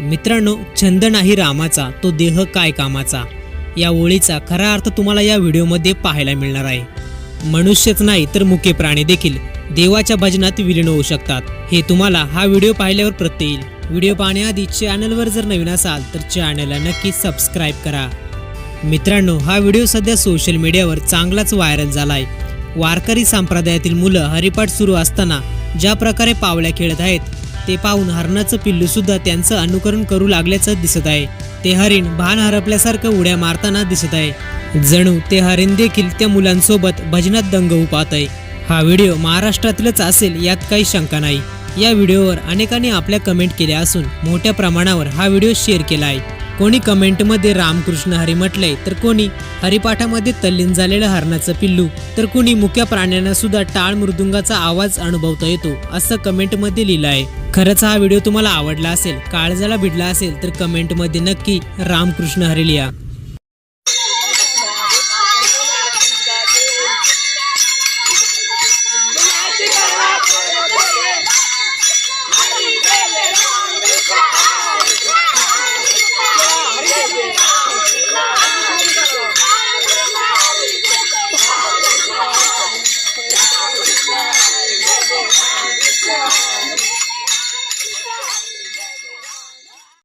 मित्रांनो छंद नाही रामाचा. तो देह काय कामाचा? या ओळीचा खरा अर्थ तुम्हाला या व्हिडिओमध्ये पाहायला मिळणार आहे. मनुष्यच नाही तर मुके प्राणी देखील देवाच्या भजनात विलीन होऊ शकतात. हे तुम्हाला हा व्हिडिओ पाहिल्यावर प्रत्यय येईल. व्हिडिओ पाहण्याआधी चॅनलवर जर नवीन असाल तर चॅनलला नक्की सबस्क्राईब करा. मित्रांनो हा व्हिडिओ सध्या सोशल मीडियावर चांगलाच व्हायरल झाला आहे वारकरी संप्रदायातील मुलं हरिपाठ सुरू असताना ज्या प्रकारे पावल्या खेळत आहेत ते पाहून हरणाचं पिल्लू सुद्धा त्यांचं अनुकरण करू लागल्याचं दिसत आहे. ते हरिण भान हरपल्यासारखं उड्या मारताना दिसत आहे. जणू ते हरिण देखील त्या मुलांसोबत भजनात दंग होऊ पाहत आहे. हा व्हिडिओ महाराष्ट्रातीलच असेल यात काही शंका नाही. या व्हिडिओवर अनेकांनी आपल्या कमेंट केल्या असून मोठ्या प्रमाणावर हा व्हिडिओ शेअर केला आहे. कोणी कमेंटमध्ये रामकृष्ण हरी म्हटलंय तर कोणी हरिपाठामध्ये तल्लीन झालेलं हरणाचं पिल्लू तर कोणी मुक्या प्राण्यांना सुद्धा टाळ मृदुंगाचा आवाज अनुभवता येतो असं कमेंटमध्ये लिहिलं आहे खरंच हा व्हिडिओ तुम्हाला आवडला असेल काळजाला भिडला असेल तर कमेंटमध्ये नक्की रामकृष्ण हरी लिहा.